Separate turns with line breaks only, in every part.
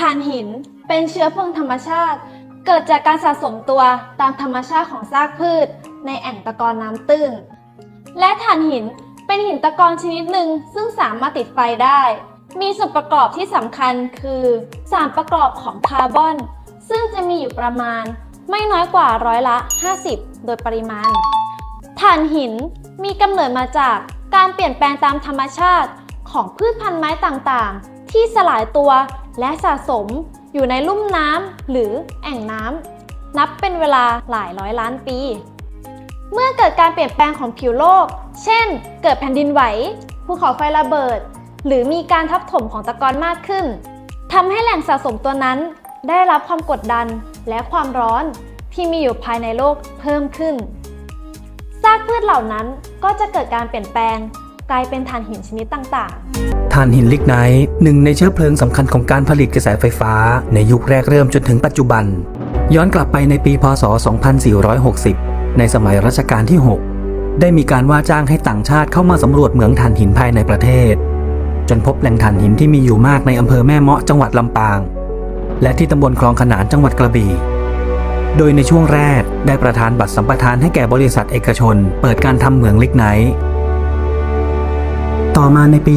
ถ่านหินเป็นเชื้อเพลิงธรรมชาติ เกิดจากการสะสมตัวตามธรรมชาติของซากพืช ในแอ่งตะกอนน้ำตื้น และถ่านหินเป็นหินตะกอนชนิดหนึ่งซึ่งสามารถติดไฟได้ มีส่วนประกอบที่สำคัญคือสารประกอบของคาร์บอน ซึ่งจะมีอยู่ประมาณไม่น้อยกว่าร้อยละ 50 โดยปริมาณถ่านหินมีกำเนิดมาจากการเปลี่ยนแปลงตามธรรมชาติของพืชพันธุ์ไม้ต่างๆ ที่สลายตัวและสะสมอยู่ในลุ่มน้ำหรือแอ่งน้ำนับเป็นเวลาหลายร้อยล้านปี เมื่อเกิดการเปลี่ยนแปลงของผิวโลก เช่น เกิดแผ่นดินไหว ภูเขาไฟระเบิด หรือมีการทับถมของตะกอนมากขึ้นทำให้แหล่งสะสมตัวนั้น ได้รับความกดดันและความร้อนที่มีอยู่ภายในโลกเพิ่มขึ้น ซากพืชเหล่านั้นก็จะเกิดการเปลี่ยนแปลง กลายเป็นถ่านหินชนิดต่างๆ
ถ่านหินลิกไนท์หนึ่งในเชื้อเพลิงสำคัญของการผลิตกระแสไฟฟ้า ในยุคแรกเริ่มจนถึงปัจจุบัน ย้อนกลับไปในปีพศ 2460 ในสมัยรัชกาลที่ 6 ได้มีการว่าจ้างให้ต่างชาติเข้ามาสำรวจเหมืองถ่านหินภายในประเทศ จนพบแหล่งถ่านหินที่มีอยู่มากในอำเภอแม่เมาะจังหวัดลำปาง และที่ตำบลคลองขนานจังหวัดกระบี่โดยในช่วงแรกได้ประทานบัตรสัมปทานให้แก่บริษัทเอกชน เปิดการทำเหมืองลิกไนท์ ต่อมาในปี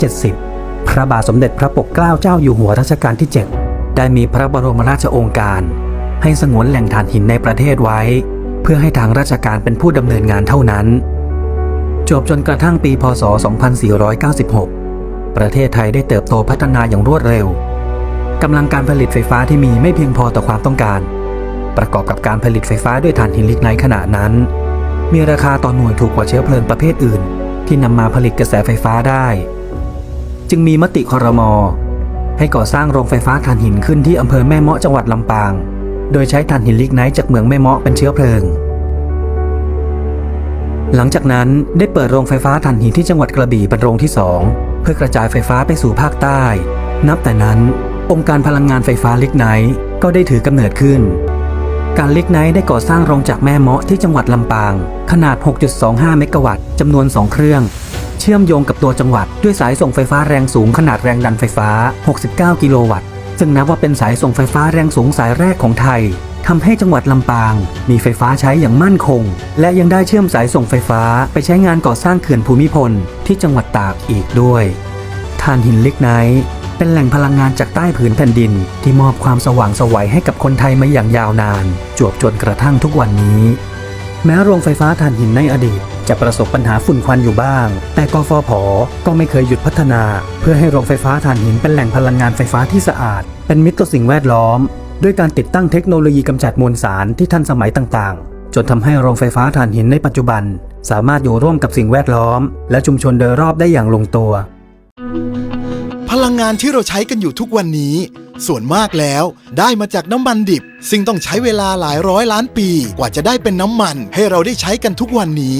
2470 พระบาทสมเด็จพระปกเกล้าเจ้าอยู่หัวรัชกาลที่ 7 ได้มีพระบรมราชโองการ ให้สงวนแหล่งถ่านหินในประเทศไว้ เพื่อให้ทางราชการเป็นผู้ดำเนินงานเท่านั้น จบจนกระทั่งปี พศ 2496 ประเทศไทยได้เติบโตพัฒนาอย่างรวดเร็วกำลังการผลิตไฟฟ้าที่มีไม่เพียงพอต่อความต้องการ ประกอบกับการผลิตไฟฟ้าด้วยถ่านหินลิกไนท์ขนาดนั้น มีราคาต่อหน่วยถูกกว่าเชื้อเพลิงประเภทอื่น ที่นำมาผลิตกระแสไฟฟ้าได้ จึงมีมติคอรมอให้ก่อสร้างโรงไฟฟ้าถ่านหินขึ้นที่อำเภอแม่เมาะจังหวัดลำปาง โดยใช้ถ่านหินลิกไนท์จากเมืองแม่เมาะเป็นเชื้อเพลิง หลังจากนั้นได้เปิดโรงไฟฟ้าถ่านหินที่จังหวัดกระบี่เป็นโรงที่2เพื่อกระจายไฟฟ้าไปสู่ภาคใต้ นับแต่นั้น องค์การพลังงานไฟฟ้าลิกไนท์ก็ได้ถือกำเนิดขึ้น การลิกไนท์ได้ก่อสร้างโรงจากรแม่เมาะที่จังหวัดลำปาง ขนาด 6.25 เมกะวัตต์จำนวน 2 เครื่อง เชื่อมโยงกับตัวจังหวัดด้วยสายส่งไฟฟ้าแรงสูงขนาดแรงดันไฟฟ้า 69 กิโลวัตต์ ซึ่งนับว่าเป็นสายส่งไฟฟ้าแรงสูงสายแรกของไทยทำให้จังหวัดลำปาง มีไฟฟ้าใช้อย่างมั่นคง และยังได้เชื่อมสายส่งไฟฟ้าไปใช้งานก่อสร้างเขื่อนภูมิพลที่จังหวัดตากอีกด้วยถ่านหินลิกไนท์ เป็นแหล่งพลังงานจากใต้ผืนแผ่นดิน ที่มอบความสว่างสวัยให้กับคนไทยมาอย่างยาวนาน จวบจนกระทั่งทุกวันนี้ แม้โรงไฟฟ้าถ่านหินในอดีต จะประสบปัญหาฝุ่นควันอยู่บ้าง แต่กฟผ ก็ไม่เคยหยุดพัฒนา เพื่อให้โรงไฟฟ้าถ่านหินเป็นแหล่งพลังงานไฟฟ้าที่สะอาด เป็นมิตรต่อสิ่งแวดล้อม ด้วยการติดตั้งเทคโนโลยีกำจัดมวลสารที่ทันสมัยต่างๆ จนทำให้โรงไฟฟ้าถ่านหินในปัจจุบัน สามารถอยู่ร่วมกับสิ่งแวดล้อม และชุมชนโดยรอบได้อย่างลงตัว
พลังงานที่เราใช้กันอยู่ทุกวันนี้ ส่วนมากแล้วได้มาจากน้ำมันดิบ ซึ่งต้องใช้เวลาหลายร้อยล้านปีกว่าจะได้เป็นน้ำมันให้เราได้ใช้กันทุกวันนี้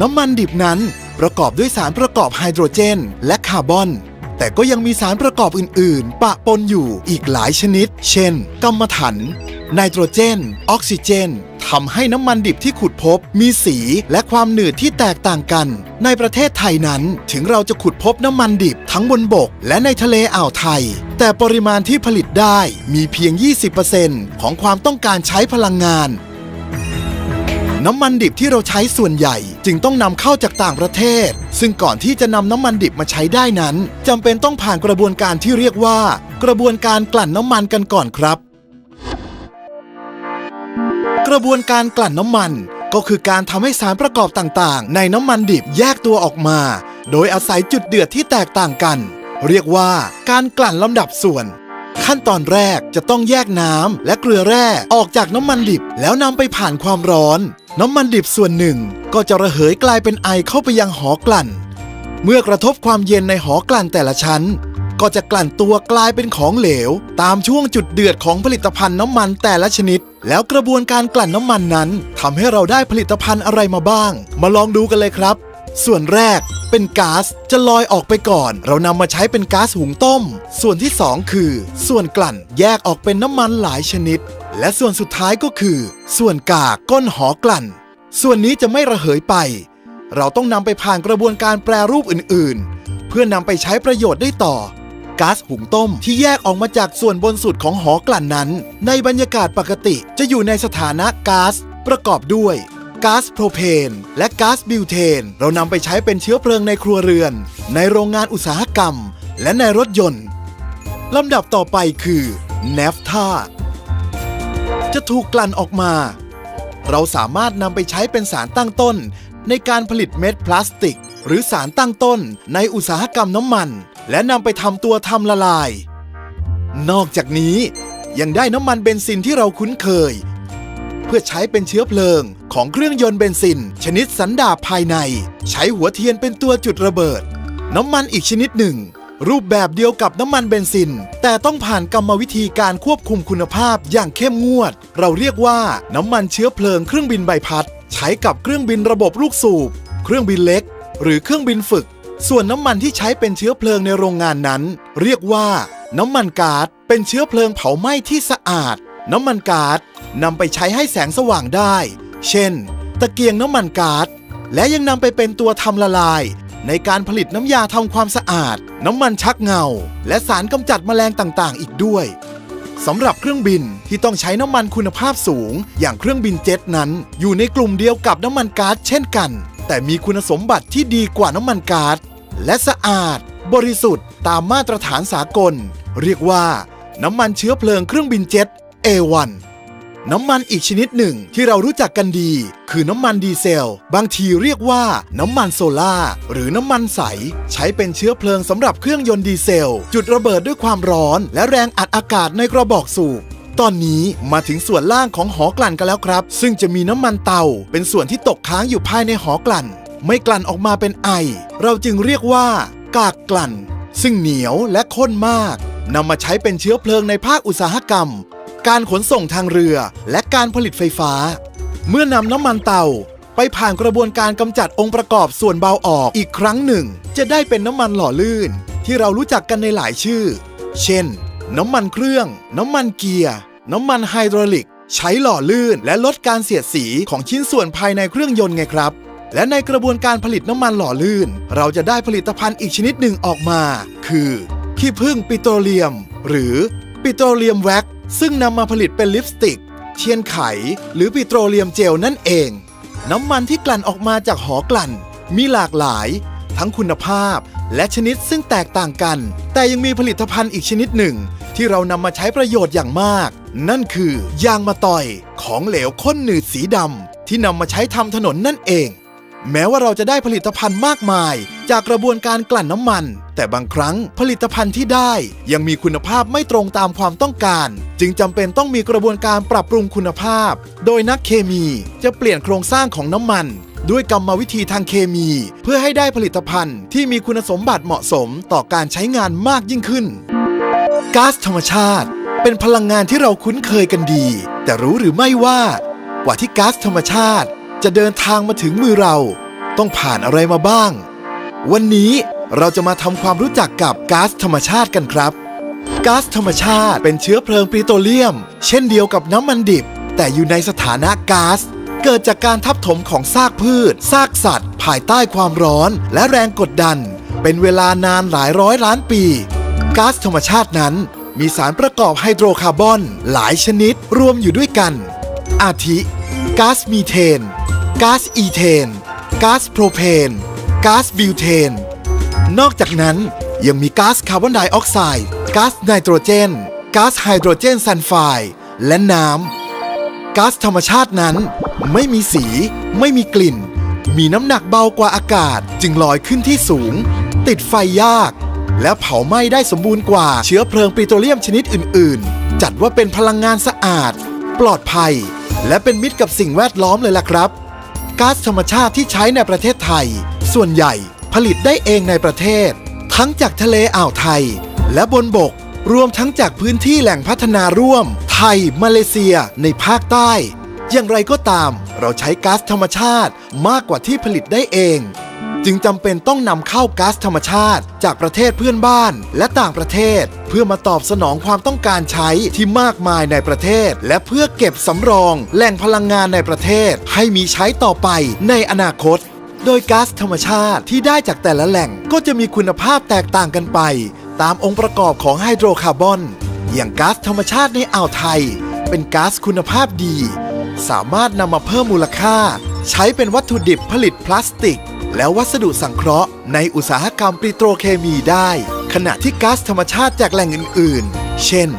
น้ำมันดิบนั้นประกอบด้วยสารประกอบไฮโดรเจน และคาร์บอน แต่ก็ยังมีสารประกอบอื่น ๆ ปะปนอยู่อีกหลายชนิด เช่นกัมมันถัน ไนโตรเจน ออกซิเจนทำให้น้ำมันดิบที่ขุดพบ มีสีและความหนืดที่แตกต่างกัน ในประเทศไทยนั้นถึงเราจะขุดพบน้ำมันดิบทั้งบนบก และในทะเลอ่าวไทย แต่ปริมาณที่ผลิตได้มีเพียง 20%ของความต้องการใช้พลังงาน น้ำมันดิบที่เราใช้ส่วนใหญ่ จึงต้องนำเข้าจากต่างประเทศ ซึ่งก่อนที่จะนำน้ำมันดิบมาใช้ได้นั้นจำเป็นต้องผ่านกระบวนการที่เรียกว่า กระบวนการกลั่นน้ำมันกันก่อนครับ กระบวนการกลั่นน้ำมันก็คือการทำให้สารประกอบต่างๆ ในน้ำมันดิบแยกตัวออกมา โดยอาศัยจุดเดือดที่แตกต่างกัน เรียกว่าการกลั่นลำดับส่วน ขั้นตอนแรกจะต้องแยกน้ำและเกลือแร่ออกจากน้ำมันดิบแล้วนำไปผ่านความร้อน น้ำมันดิบส่วนหนึ่ง ก็จะระเหยกลายเป็นไอเข้าไปยังหอกลั่น เมื่อกระทบความเย็นในหอกลั่นแต่ละชั้น ก็จะกลั่นตัวกลายเป็นของเหลว ตามช่วงจุดเดือดของผลิตภัณฑ์น้ำมันแต่ละชนิด แล้วกระบวนการกลั่นน้ำมันนั้นทำให้เราได้ผลิตภัณฑ์อะไรมาบ้าง มาลองดูกันเลยครับ ส่วนแรกเป็นก๊าซจะลอยออกไปก่อน เรานำมาใช้เป็นก๊าซหุงต้ม ส่วนที่สองคือ ส่วนกลั่นแยกออกเป็นน้ำมันหลายชนิด และส่วนสุดท้ายก็คือ ส่วนกากก้นหอกลั่น ส่วนนี้จะไม่ระเหยไป เราต้องนำไปผ่านกระบวนการแปรรูปอื่น ๆ เพื่อนำไปใช้ประโยชน์ได้ต่อ ก๊าซหุงต้ม ที่แยกออกมาจากส่วนบนสุดของหอกลั่นนั้น ในบรรยากาศปกติจะอยู่ในสถานะก๊าซประกอบด้วยก๊าซโพรเพน และก๊าซบิวเทน เรานำไปใช้เป็นเชื้อเพลิงในครัวเรือน ในโรงงานอุตสาหกรรม และในรถยนต์ลำดับต่อไปคือเนฟทาจะถูกกลั่นออกมา เราสามารถนำไปใช้เป็นสารตั้งต้น ในการผลิตเม็ดพลาสติก หรือสารตั้งต้นในอุตสาหกรรมน้ำมัน และนำไปทำตัวทำละลาย นอกจากนี้ยังได้น้ำมันเบนซินที่เราคุ้นเคย เพื่อใช้เป็นเชื้อเพลิงของเครื่องยนต์เบนซิน ชนิดสันดาปภายใน ใช้หัวเทียนเป็นตัวจุดระเบิด น้ำมันอีกชนิดหนึ่ง รูปแบบเดียวกับน้ำมันเบนซิน แต่ต้องผ่านกรรมวิธีการควบคุมคุณภาพอย่างเข้มงวด เราเรียกว่าน้ำมันเชื้อเพลิงเครื่องบินใบพัด ใช้กับเครื่องบินระบบลูกสูบ เครื่องบินเล็ก หรือเครื่องบินฝึก ส่วนน้ำมันที่ใช้เป็นเชื้อเพลิงในโรงงานนั้น เรียกว่า น้ำมันก๊าซเป็นเชื้อเพลิงเผาไหม้ที่สะอาด น้ำมันก๊าซนำไปใช้ให้แสงสว่างได้ เช่น ตะเกียงน้ำมันก๊าซและยังนำไปเป็นตัวทำละลาย ในการผลิตน้ำยาทำความสะอาด น้ำมันชักเงา และสารกำจัดแมลงต่างๆ อีกด้วยสำหรับเครื่องบินที่ต้องใช้น้ำมันคุณภาพสูง อย่างเครื่องบินเจ็ตนั้น อยู่ในกลุ่มเดียวกับน้ำมันก๊าซเช่นกัน แต่มีคุณสมบัติที่ดีกว่าน้ำมันก๊าซและสะอาด บริสุทธิ์ตามมาตรฐานสากล เรียกว่า น้ำมันเชื้อเพลิงเครื่องบินเจ็ต A1 น้ำมันอีกชนิดหนึ่งที่เรารู้จักกันดี คือน้ำมันดีเซล บางทีเรียกว่า น้ำมันโซล่าหรือน้ำมันใส ใช้เป็นเชื้อเพลิงสำหรับเครื่องยนต์ดีเซล จุดระเบิดด้วยความร้อน และแรงอัดอากาศในกระบอกสูบ ตอนนี้มาถึงส่วนล่างของหอกลั่นกันแล้วครับ ซึ่งจะมีน้ำมันเตา เป็นส่วนที่ตกค้างอยู่ภายในหอกลั่น ไม่กลั่นออกมาเป็นไอ เราจึงเรียกว่า กากกลั่น ซึ่งเหนียวและข้นมากนำมาใช้เป็นเชื้อเพลิงในภาคอุตสาหกรรม การขนส่งทางเรือและการผลิตไฟฟ้า เมื่อนำน้ำมันเตาไปผ่านกระบวนการกำจัดองค์ประกอบส่วนเบาออกอีกครั้งหนึ่ง จะได้เป็นน้ำมันหล่อลื่น ที่เรารู้จักกันในหลายชื่อ เช่น น้ำมันเครื่อง น้ำมันเกียร์ น้ำมันไฮดรอลิก ใช้หล่อลื่นและลดการเสียดสีของชิ้นส่วนภายในเครื่องยนต์ไงครับ และในกระบวนการผลิตน้ำมันหล่อลื่น เราจะได้ผลิตภัณฑ์อีกชนิดหนึ่งออกมา คือขี้ผึ้งปิโตรเลียม หรือปิโตรเลียมแว็กซ์ซึ่งนำมาผลิตเป็นลิปสติก เทียนไข หรือปิโตรเลียมเจลนั่นเอง น้ำมันที่กลั่นออกมาจากหอกลั่น มีหลากหลาย ทั้งคุณภาพ และชนิดซึ่งแตกต่างกัน แต่ยังมีผลิตภัณฑ์อีกชนิดหนึ่ง ที่เรานำมาใช้ประโยชน์อย่างมาก นั่นคือยางมะตอย ของเหลวข้นหนืดสีดำที่นำมาใช้ทำถนนนั่นเอง แม้ว่าเราจะได้ผลิตภัณฑ์มากมาย จากกระบวนการกลั่นน้ำมัน แต่บางครั้งผลิตภัณฑ์ที่ได้ยังมีคุณภาพไม่ตรงตามความต้องการ จึงจำเป็นต้องมีกระบวนการปรับปรุงคุณภาพ โดยนักเคมีจะเปลี่ยนโครงสร้างของน้ำมัน ด้วยกรรมวิธีทางเคมี เพื่อให้ได้ผลิตภัณฑ์ที่มีคุณสมบัติเหมาะสมต่อการใช้งานมากยิ่งขึ้นก๊าซธรรมชาติ เป็นพลังงานที่เราคุ้นเคยกันดี แต่รู้หรือไม่ว่า กว่าที่ก๊าซธรรมชาติ จะเดินทางมาถึงมือเรา ต้องผ่านอะไรมาบ้าง วันนี้เราจะมาทำความรู้จักกับก๊าซธรรมชาติกันครับก๊าซธรรมชาติเป็นเชื้อเพลิงปิโตรเลียม เช่นเดียวกับน้ำมันดิบ แต่อยู่ในสถานะก๊าซ เกิดจากการทับถมของซากพืช ซากสัตว์ ภายใต้ความร้อน และแรงกดดัน เป็นเวลานานหลายร้อยล้านปี ก๊าซธรรมชาตินั้น มีสารประกอบไฮโดรคาร์บอน หลายชนิดรวมอยู่ด้วยกัน อาทิก๊าซมีเทน ก๊าซอีเทน ก๊าซโพรเพน ก๊าซบิวเทน นอกจากนั้นยังมีก๊าซคาร์บอนไดออกไซด์ ก๊าซไนโตรเจน ก๊าซไฮโดรเจนซัลไฟด์ และน้ำ ก๊าซธรรมชาตินั้น ไม่มีสี ไม่มีกลิ่น มีน้ำหนักเบากว่าอากาศ จึงลอยขึ้นที่สูง ติดไฟยาก และเผาไหม้ได้สมบูรณ์กว่าเชื้อเพลิงปิโตรเลียมชนิดอื่น ๆ จัดว่าเป็นพลังงานสะอาด ปลอดภัย และเป็นมิตรกับสิ่งแวดล้อมเลยล่ะครับก๊าซธรรมชาติที่ใช้ในประเทศไทย ส่วนใหญ่ผลิตได้เองในประเทศ ทั้งจากทะเลอ่าวไทย และบนบกรวมทั้งจากพื้นที่แหล่งพัฒนาร่วม ไทย มาเลเซีย ในภาคใต้ อย่างไรก็ตาม เราใช้ก๊าซธรรมชาติมากกว่าที่ผลิตได้เอง จึงจำเป็นต้องนำเข้าก๊าซธรรมชาติจากประเทศเพื่อนบ้านและต่างประเทศ เพื่อมาตอบสนองความต้องการใช้ที่มากมายในประเทศ และเพื่อเก็บสำรองแหล่งพลังงานในประเทศ ให้มีใช้ต่อไปในอนาคต โดยก๊าซธรรมชาติที่ได้จากแต่ละแหล่งก็จะมีคุณภาพแตกต่างกันไป ตามองค์ประกอบของไฮโดรคาร์บอนอย่างก๊าซธรรมชาติในอ่าวไทย เป็นก๊าซคุณภาพดี สามารถนำมาเพิ่มมูลค่า ใช้เป็นวัตถุดิบผลิตพลาสติก และวัสดุสังเคราะห์ในอุตสาหกรรมปิโตรเคมีได้ ขณะที่ก๊าซธรรมชาติจากแหล่งอื่น ๆ เช่น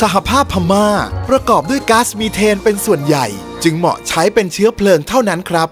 สหภาพพม่า ประกอบด้วยก๊าซมีเทนเป็นส่วนใหญ่ จึงเหมาะใช้เป็นเชื้อเพลิงเท่านั้นครับ